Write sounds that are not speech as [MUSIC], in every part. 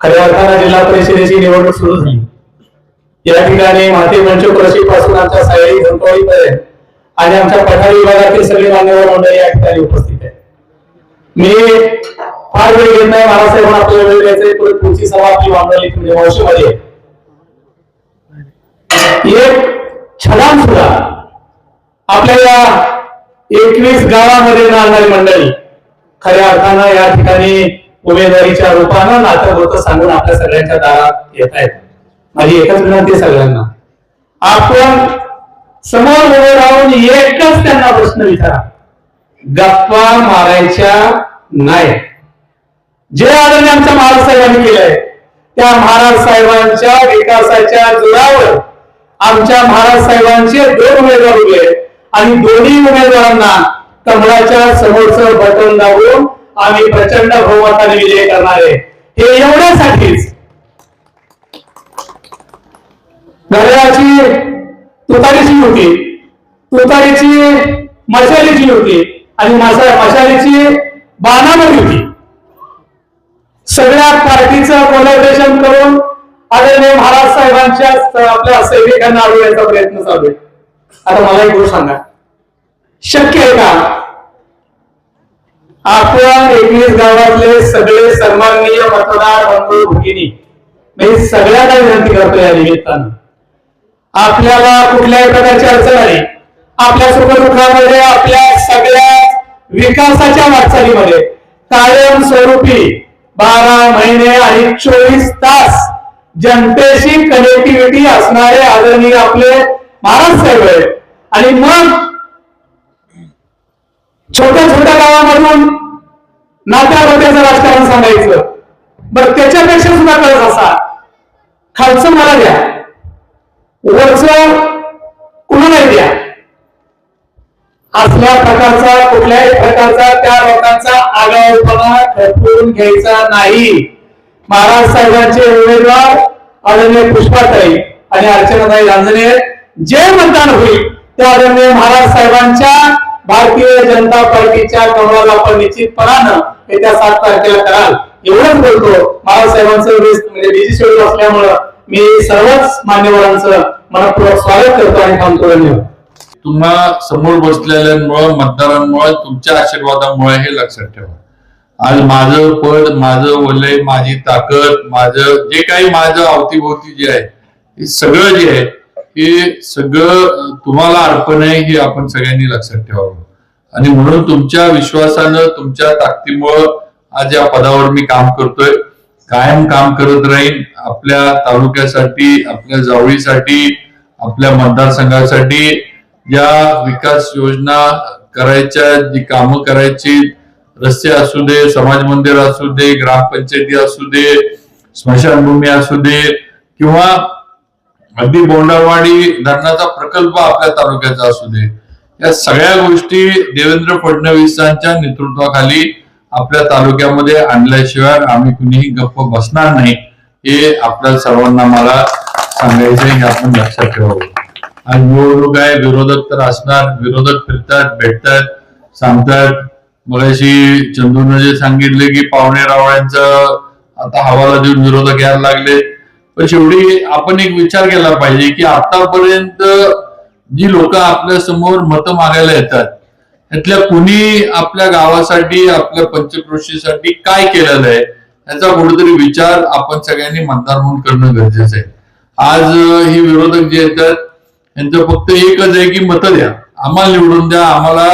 खऱ्या अर्थानं जिल्हा परिषदेची निवडणूक सुरू झाली. या ठिकाणी माती पंचकृषी पासून आमच्या सयाळी घंटोळीपर्यंत आणि आमच्या पठारी विभागातील सगळे मान्यवर मंडळी या ठिकाणी उपस्थित आहे मी फार वेळ घेत नाही बाळासाहेब आपल्याला वेळ द्यायचा परत पुढची सभा आपली मांडवली म्हणजे मावशीमध्ये एक छलान सुद्धा आपल्या या एकवीस गावामध्ये राहणारी मंडळी खऱ्या अर्थानं या ठिकाणी उमेदवारीच्या रूपानं नातं होतं सांगून आपल्या सगळ्यांच्या दारात येत आहेत माझी एकच विनंती सगळ्यांना. आपण समोर उभे राहून एकच त्यांना प्रश्न विचारा. गप्पा मारायच्या नाही. जे आदरणीय आमच्या महाराज साहेबांनी केलंय त्या महाराज साहेबांच्या विकासाच्या जोरावर आमच्या महाराज साहेबांचे दोन उमेदवार उभे आणि दोन्ही उमेदवारांना कमळाच्या समोरचं बटन दाबून आम्ही प्रचंड बहुमताने विजय करणार आहे. हे एवढ्यासाठीच. घड्याळाची तुतारीची होती. तुतारीची मशालीची होती. आणि मशालीची बाणामध्ये होती. सगळ्या पार्टीचं कोलॅबरेशन करून आदरणीय महाराज साहेबांच्या आपल्या सैनिकांना अडवण्याचा प्रयत्न चालू आहे. आता मला एक गोष्ट सांगा. शक्य आहे का? आपण एकवीस गावातले सगळे सन्माननीय मतदार बंधू भगिनी मी सगळ्यांना विनंती करतो या निमित्तानं. आपल्याला कुठल्याही प्रकारची अडचण आली आपल्या सुखदुःखामध्ये आपल्या सगळ्या विकासाच्या वाटचालीमध्ये कायम स्वरूपी बारा महिने आणि चोवीस तास जनतेशी कनेक्टिव्हिटी असणारे आदरणीय आपले महाराज साहेब आहेत. आणि मग छोट्या छोट्या गावामधून नात्या गोत्याचं राजकारण सांगायचं. बरं त्याच्यापेक्षा सुद्धा कळत असा. खालचं मला द्या. वरच कुणालाही द्या. असल्या प्रकारचा कुठल्याही प्रकारचा त्या लोकांचा आगाऊपणा ठरवून घ्यायचा नाही. महाराज साहेबांचे उमेदवार आदरणीय पुष्पाताई आणि अर्चनाताई रांजणे जे मतदान होईल ते आदरणीय महाराज साहेबांच्या भारतीय जनता पार्टीच्या कमळाला आपण निश्चितपणानं येत्या सात तारखेला कराल. एवढंच बोलतो. बाळासाहेबांचं साहेबांचं वीस- म्हणजे बिझी शेड्यूल असल्यामुळं मी सर्वच मान्यवरांचं मनपूर्वक स्वागत करतो आणि थांबतो. धन्यवाद. तुम्हा समोर बसलेल्यांमुळं मतदारांमुळे तुमच्या आशीर्वादामुळे हे लक्षात ठेवा. आज माझं पद माझं वलय माझी ताकद माझं जे काही माझं अवतीभोवती जे आहे हे सगळं जे आहे हे सगळं तुम्हाला अर्पण आहे हे आपण सगळ्यांनी लक्षात ठेवावं. आणि म्हणून तुमच्या विश्वासानं तुमच्या ताकदीमुळं आज या पदावर मी काम करतोय. कायम काम करत राहीन. आपल्या तालुक्यासाठी आपल्या जावळीसाठी आपल्या मतदारसंघासाठी या विकास योजना करायच्या जी कामं करायची रस्ते असू दे समाज मंदिर असू दे ग्रामपंचायती असू दे स्मशानभूमी असू दे किंवा अगदी बोंडावाडी धरणाचा प्रकल्प आपल्या तालुक्याचा असू दे या सगळ्या गोष्टी देवेंद्र फडणवीसांच्या नेतृत्वाखाली आपल्या तालुक्यामध्ये आणल्याशिवाय आम्ही कुणीही गप्प बसणार नाही हे आपल्या सर्वांना मला सांगायचं हे आपण लक्षात ठेवावं. आज निवडणूक आहे विरोधक तर असणार विरोधक फिरतात भेटतात सांगतात. मगाशी चंदून जे सांगितले की पाहुणे रावळ्यांचं आता हवाला देऊन विरोधक यायला लागले. पण शेवटी आपण एक विचार केला पाहिजे की आतापर्यंत जी लोक आपल्यासमोर मतं मागायला येतात त्यातल्या कुणी आपल्या गावासाठी आपल्या पंचकृषीसाठी काय केलेलं आहे याचा कुठेतरी विचार आपण सगळ्यांनी मतदार म्हणून करणं गरजेचं आहे. आज हे विरोधक जे येतात यांचं फक्त एकच आहे की मतं द्या. आम्हाला निवडून द्या आम्हाला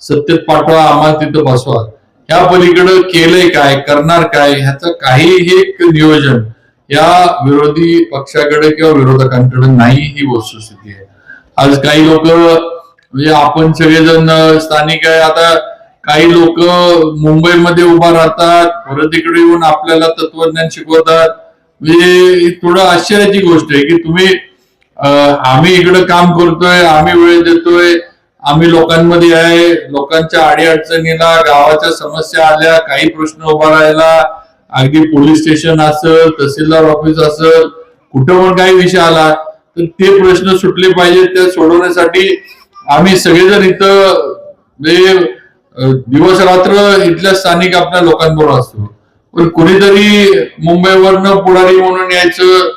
सत्तेत पाठवा आम्हाला तिथं बसवा. ह्या पलीकडे केलंय काय करणार काय ह्याचं काहीही एक नियोजन या विरोधी पक्षाकडे किंवा विरोधकांकडे नाही ही वस्तुस्थिती आहे. आज काही लोक म्हणजे आपण सगळेजण स्थानिक आहे आता काही लोक मुंबईमध्ये उभा राहतात परत इकडे येऊन आपल्याला तत्वज्ञान शिकवतात. म्हणजे थोडं आश्चर्याची गोष्ट आहे की तुम्ही आम्ही इकडे काम करतोय आम्ही वेळ देतोय आम्ही लोकांमध्ये आहे लोकांच्या अडीअडचणीला गावाच्या समस्या आल्या काही प्रश्न उभा राहिला अगदी पोलीस स्टेशन असेल तहसीलदार ऑफिस असेल कुठं पण काही विषय आला तर ते प्रश्न सुटले पाहिजे ते सोडवण्यासाठी आम्ही सगळेजण इथं म्हणजे दिवस रात्र इथल्या स्थानिक आपल्या लोकांबरोबर असतो. पण कुणीतरी मुंबईवरनं पुढारी म्हणून यायचं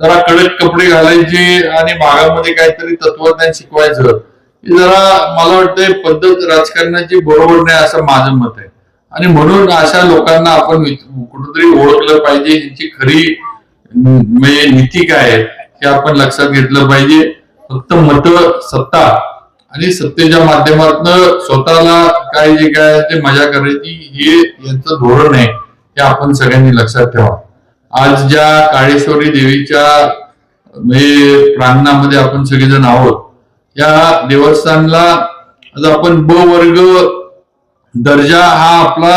जरा कडक कपडे घालायचे आणि भागामध्ये काहीतरी तत्वज्ञान शिकवायचं जरा मला वाटतंय पद्धत राजकारणाची बरोबर नाही असं माझं मत आहे. आणि म्हणून अशा लोकांना आपण कुठंतरी ओळखलं पाहिजे यांची खरी म्हणजे नीती काय आहे हे आपण लक्षात घेतलं पाहिजे. फक्त मत सत्ता आणि सत्तेच्या माध्यमातून स्वतःला काय जे काय ते मजा करायची हे यांचं धोरण आहे हे आपण सगळ्यांनी लक्षात ठेवा. आज ज्या काळेश्वरी देवीच्या म्हणजे प्रांगणामध्ये आपण सगळेजण आहोत या देवस्थानला आज आपण ब वर्ग दर्जा हा आपला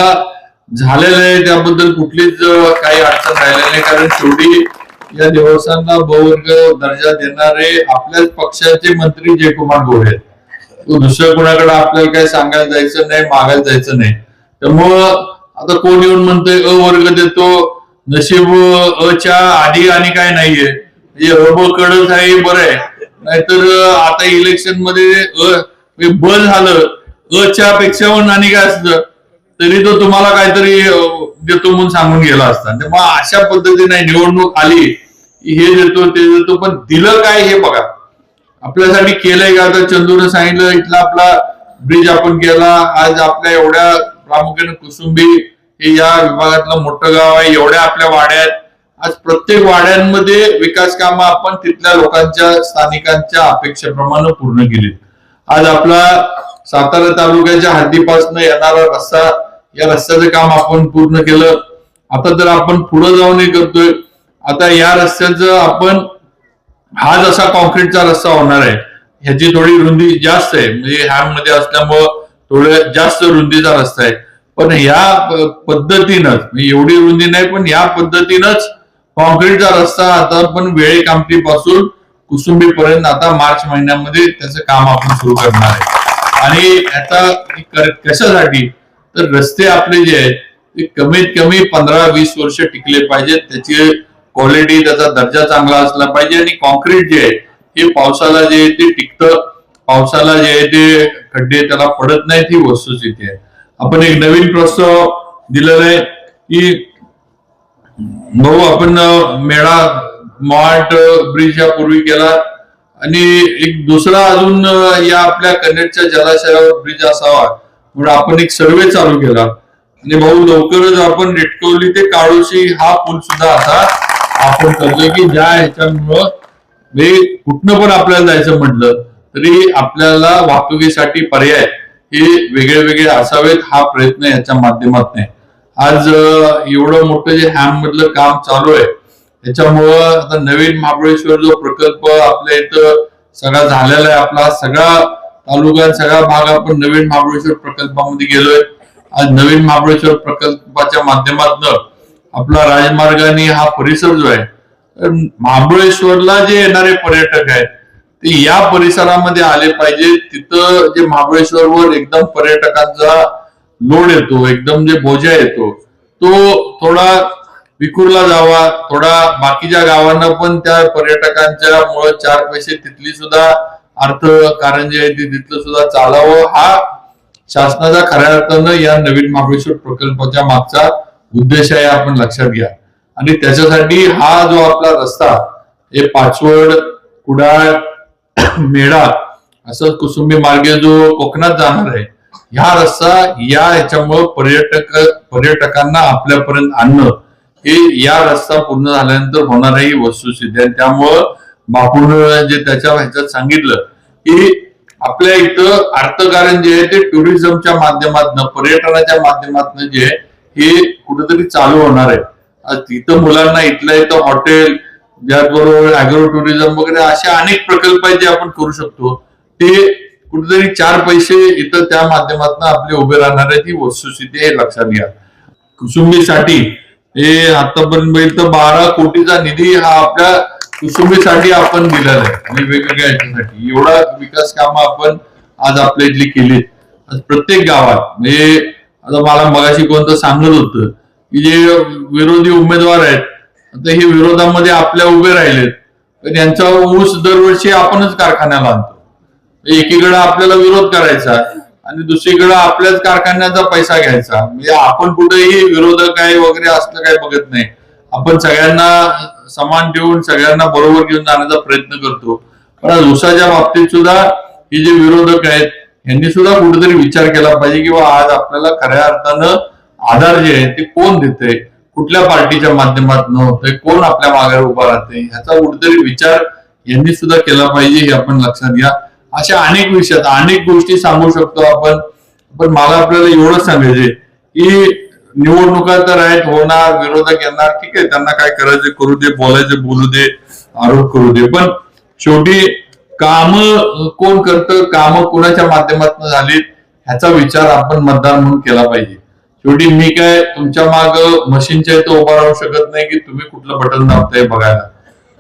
झालेला आहे त्याबद्दल कुठलीच काही अडचण राहिलेली नाही. कारण शेवटी या देवस्थानला बहुवर्ग दर्जा देणारे आपल्याच पक्षाचे मंत्री जयकुमार गोरे आहेत. दुसऱ्या कोणाकडे आपल्याला काही सांगायला जायचं नाही मागायला जायचं नाही. त्यामुळं आता कोण येऊन म्हणतोय अ वर्ग देतो नशीब अ च्या आधी आणि काय नाहीये. म्हणजे अ ब कडच आहे बरं आहे. नाहीतर आता इलेक्शनमध्ये अ ब झालं अ च्या पेक्षा पण आणि काय असतं? तरी तो तुम्हाला काहीतरी देतो म्हणून सांगून गेला असता. मग अशा पद्धतीने निवडणूक आली हे देतो ते देतो पण दिलं काय हे बघा. आपल्यासाठी केलंय का? आता चंदूने सांगितलं इथला आपला ब्रिज आपण केला आज आपल्या एवढ्या प्रामुख्याने कुसुंबी हे या विभागातलं मोठं गाव आहे एवढ्या आपल्या वाड्यात आज प्रत्येक वाड्यांमध्ये विकास कामं आपण तिथल्या लोकांच्या स्थानिकांच्या अपेक्षेप्रमाणे पूर्ण केली आज आपला सातारा तालुक्याच्या हद्दीपासून येणारा रस्ता या रस्त्याचं काम आपण पूर्ण केलं. आता तर आपण पुढे जाऊन हे करतोय. आता या रस्त्याचं आपण हा जसा कॉन्क्रीटचा रस्ता होणार आहे ह्याची थोडी रुंदी जास्त आहे. म्हणजे ह्या मध्ये असल्यामुळं थोडं जास्त रुंदीचा रस्ता आहे. पण ह्या पद्धतीनंच म्हणजे एवढी रुंदी नाही पण ह्या पद्धतीनंच कॉन्क्रीटचा रस्ता आता पण वेळे कामठीपासून कुसुंबी पर्यंत आता मार्च महिन्यामध्ये त्याचं काम आपण सुरू करणार आहे. आणि आता कशासाठी? तर रस्ते आपले जे आहेत ते कमीत कमी पंधरा वीस वर्ष टिकले पाहिजेत. त्याची क्वालिटी त्याचा दर्जा चांगला असला पाहिजे. आणि कॉन्क्रीट जे आहे हे पावसाला जे आहे ते टिकतं. पावसाला जे आहे ते खड्डे त्याला पडत नाहीत ही वस्तुस्थिती आहे. आपण एक नवीन प्रस्ताव दिलेला आहे की भाऊ आपण मेळा मार्ट ब्रिज या पूर्वी केला. आणि एक दुसरा अजून या आपल्या कन्नडच्या जलाशयावर ब्रिज असावा. म्हणून आपण एक सर्वे चालू केला. आणि भाऊ लवकरच आपण रेटकवली ते काळोशी हा पूल सुद्धा आता आपण करतोय की ज्या ह्याच्यामुळं म्हणजे कुठनं पण आपल्याला जायचं म्हटलं तरी आपल्याला वाहतुकीसाठी पर्याय हे वेगळे वेगळे असावेत हा प्रयत्न याच्या माध्यमातून. नाही आज एवढं मोठं जे हॅम मधलं काम चालू आहे त्याच्यामुळं आता नवीन महाबळेश्वर जो प्रकल्प आपल्या इथं सगळा झालेला आहे आपला सगळा तालुका सगळा भाग आपण नवीन महाबळेश्वर प्रकल्पामध्ये गेलोय. आज नवीन महाबळेश्वर प्रकल्पाच्या माध्यमातून आपला राजमार्गाने हा परिसर जो आहे तर महाबळेश्वरला जे येणारे पर्यटक आहेत ते या परिसरामध्ये आले पाहिजे. तिथं जे महाबळेश्वरवर एकदम पर्यटकांचा लोड येतो एकदम जे बोजा येतो तो थोडा विकुरला जावा थोडा बाकीच्या गावांना पण त्या पर्यटकांच्या मुळे चार पैसे तिथली सुद्धा अर्थकारण जे आहे ते तिथलं सुद्धा चालावं. हा शासनाचा खऱ्या अर्थानं या नवीन महाबळेश्वर प्रकल्पाच्या मागचा उद्देश आहे आपण लक्षात घ्या. आणि त्याच्यासाठी हा जो आपला रस्ता हे पाचवड कुडाळ [COUGHS] मेढा असं कुसुंबी मार्गे जो कोकणात जाणार आहे ह्या रस्ता या ह्याच्यामुळं पर्यटक पर्यटकांना आपल्यापर्यंत आणणं हे या रस्ता पूर्ण झाल्यानंतर होणार ही वस्तुस्थिती आहे त्यामुळं बापून जे त्याच्या ह्याच्यात सांगितलं की आपल्या इथं अर्थकारण जे आहे ते टुरिझमच्या माध्यमातून पर्यटनाच्या माध्यमातून जे आहे हे कुठेतरी चालू होणार आहे. तिथं मुलांना इथल्या इथं हॉटेल ज्याचबरोबर अॅग्रो टुरिझम वगैरे असे अनेक प्रकल्प आहेत जे आपण करू शकतो. ते कुठेतरी चार पैसे इथं त्या माध्यमातून आपले उभे राहणार आहे ती वस्तुस्थिती हे लक्षात घ्या. कुसुंबीसाठी हे आतापर्यंत बघितलं तर बारा कोटीचा निधी हा आपल्या कुसुंबीसाठी आपण दिलेला आहे. आणि वेगवेगळ्या याच्यासाठी एवढा विकास काम आपण आज आपल्या इथली केली प्रत्येक गावात. म्हणजे आता मला मगाशी कोणतं सांगत होतं की जे विरोधी उमेदवार आहेत आता हे विरोधामध्ये आपल्या उभे राहिलेत. तर यांचा ऊस दरवर्षी आपणच कारखान्याला आणतो. एकीकडे आपल्याला विरोध करायचा आणि दुसरीकडे आपल्याच कारखान्याचा पैसा घ्यायचा. म्हणजे आपण कुठेही विरोधक आहे वगैरे असलं काही बघत नाही. आपण सगळ्यांना समान देऊन सगळ्यांना बरोबर घेऊन जाण्याचा प्रयत्न करतो. पण ऊसाच्या बाबतीत सुद्धा हे जे विरोधक आहेत यांनी सुद्धा कुठेतरी विचार केला पाहिजे किंवा आज आपल्याला खऱ्या अर्थानं आधार जे आहे ते कोण देते कुठल्या पार्टीच्या माध्यमातून होतंय कोण आपल्या मागे उभा राहते ह्याचा कुठेतरी विचार यांनी सुद्धा केला पाहिजे हे आपण लक्षात घ्या. अशा अनेक विषयात अनेक गोष्टी सांगू शकतो आपण. पण मला आपल्याला एवढंच सांगायचे की निवडणुका तर आहेत होणार विरोधक येणार ठीक आहे त्यांना काय करायचे करू दे बोलायचे बोलू दे आरोप करू दे. पण शेवटी काम कोण करतं काम कोणाच्या माध्यमातून झालीत ह्याचा विचार आपण मतदार म्हणून केला पाहिजे. शेवटी मी काय तुमच्या माग मशीनच्या इथं उभा राहू शकत नाही की तुम्ही कुठलं बटन दाबताय बघायला.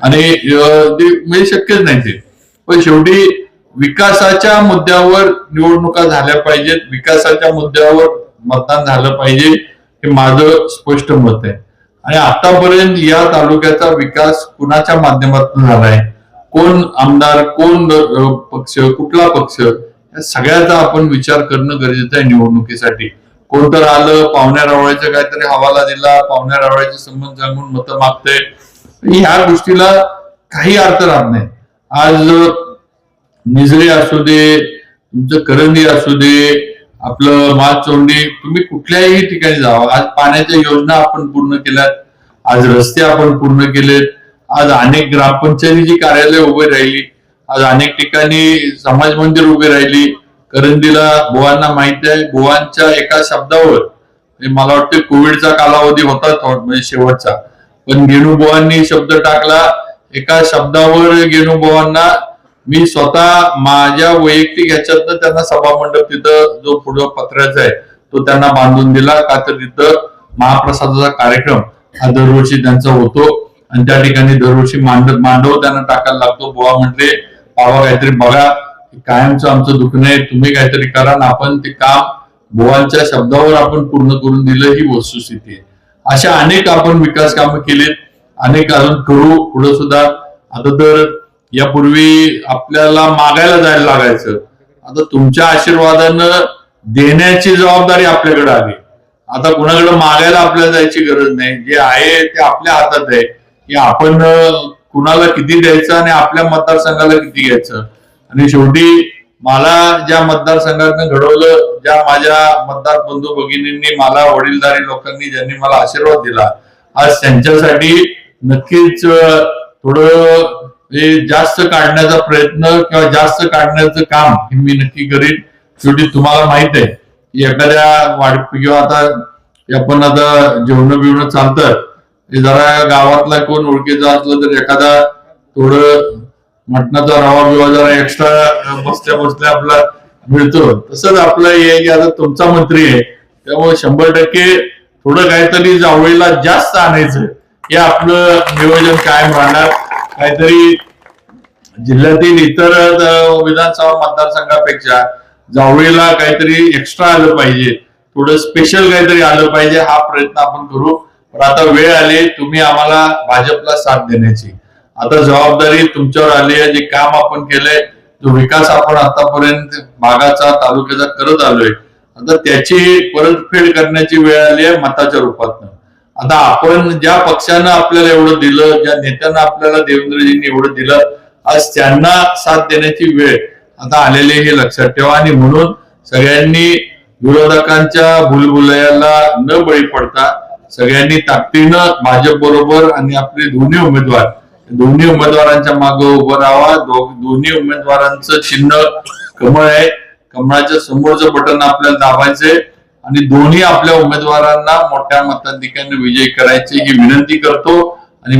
आणि ते म्हणजे शक्यच नाही ते. पण शेवटी विकासाच्या मुद्द्यावर निवडणुका झाल्या पाहिजेत. विकासाच्या मुद्द्यावर मतदान झालं पाहिजे हे माझं स्पष्ट मत आहे. आणि आतापर्यंत या तालुक्याचा विकास कुणाच्या माध्यमातून झालाय कोण आमदार कोण पक्ष कुठला पक्ष? या सगळ्याचा आपण विचार करणं गरजेचं आहे निवडणुकीसाठी. कोण तर आलं पाहुण्या रावळ्याचं काहीतरी हवाला दिला पाहुण्या रावळ्याचे संबंध सांगून मतं मागतंय. ह्या गोष्टीला काही अर्थ राहत नाही. आज निजरे असू दे तुमचं करंदी असू दे आपलं माचोंडी तुम्ही कुठल्याही ठिकाणी जावा. आज पाण्याच्या योजना आपण पूर्ण केल्यात आज रस्ते आपण पूर्ण केलेत आज अनेक ग्रामपंचायतीची कार्यालय उभे राहिली आज अनेक ठिकाणी समाज मंदिर उभे राहिली. करंदीला गोवांना माहिती आहे गोवांच्या एका शब्दावर म्हणजे मला वाटतं कोविडचा कालावधी होता म्हणजे शेवटचा. पण गेणू शब्द टाकला एका शब्दावर गेणू मी स्वतः माझ्या वैयक्तिक ह्याच्यातनं त्यांना सभामंडप तिथं जो पुढं पत्र्याचा आहे तो त्यांना बांधून दिला. का तर तिथं महाप्रसादाचा कार्यक्रम हा दरवर्षी त्यांचा होतो. आणि त्या ठिकाणी दरवर्षी मांड मांडव त्यांना टाकायला लागतो. बुवा म्हटले बाबा काहीतरी बघा. कायमचं आमचं दुखणं आहे. तुम्ही काहीतरी करा ना. आपण ते काम बुवांच्या शब्दावर आपण पूर्ण करून दिलं ही वस्तुस्थिती आहे. अशा अनेक आपण विकास कामं केलीत. अनेक अजून करू. पुढे सुद्धा. आता तर यापूर्वी आपल्याला मागायला जायला लागायचं. आता तुमच्या आशीर्वादानं देण्याची जबाबदारी आपल्याकडे आली. आता कुणाकडे मागायला आपल्याला जायची गरज नाही. जे आहे ते आपल्या हातात आहे. की आपण कुणाला किती द्यायचं आणि आपल्या मतदारसंघाला किती घ्यायचं? आणि शेवटी मला ज्या मतदारसंघातनं घडवलं ज्या माझ्या मतदार बंधू भगिनींनी मला वडीलधारी लोकांनी ज्यांनी मला आशीर्वाद दिला आज त्यांच्यासाठी नक्कीच थोडं जास्त काढण्याचा प्रयत्न किंवा जास्त काढण्याचं काम हे मी नक्की करीन. शेवटी तुम्हाला माहीत आहे की एखाद्या वाढ किंवा आता आपण आता जेवण बिवणं चालतं जरा गावातला कोण ओळखीचा असलं तर एखादा थोडं मटणाचा रवा बिवा जरा एक्स्ट्रा बसल्या बसल्या आपला मिळतो. तसंच आपलं हे की आता तुमचा मंत्री आहे त्यामुळे शंभर टक्के थोडं काहीतरी जावळीला जास्त आणायचं हे आपलं नियोजन कायम राहणार. काहीतरी जिल्ह्यातील इतर विधानसभा मतदारसंघापेक्षा जावळीला काहीतरी एक्स्ट्रा आलं पाहिजे. थोडं स्पेशल काहीतरी आलं पाहिजे हा प्रयत्न आपण करू. पण आता वेळ आली तुम्ही आम्हाला भाजपला साथ देण्याची. आता जबाबदारी तुमच्यावर आली आहे जे काम आपण केलंय जो विकास आपण आतापर्यंत भागाचा तालुक्याचा करत आलोय आता त्याची परतफेड करण्याची वेळ आली आहे मताच्या रूपात आता आपण ज्या पक्षानं आपल्याला एवढं दिलं ज्या नेत्यांना आपल्याला देवेंद्रजींनी एवढं दिलं आज त्यांना साथ देण्याची वेळ आता आलेली हे लक्षात ठेवा. आणि म्हणून सगळ्यांनी विरोधकांच्या भुलभुलयाला न बळी पडता सगळ्यांनी ताकदीनं भाजप बरोबर आणि आपले दोन्ही उमेदवार दोन्ही उमेदवारांच्या मागे उभं राहावा. दो- दोन्ही उमेदवारांचं चिन्ह कमळ आहे. कमळाच्या समोरचं बटन आपल्याला दाबायचंय. आणि दोन्ही आपल्या उमेदवारांना मोठ्या मताधिक्याने विजय करायचे ही विनंती करतो. आणि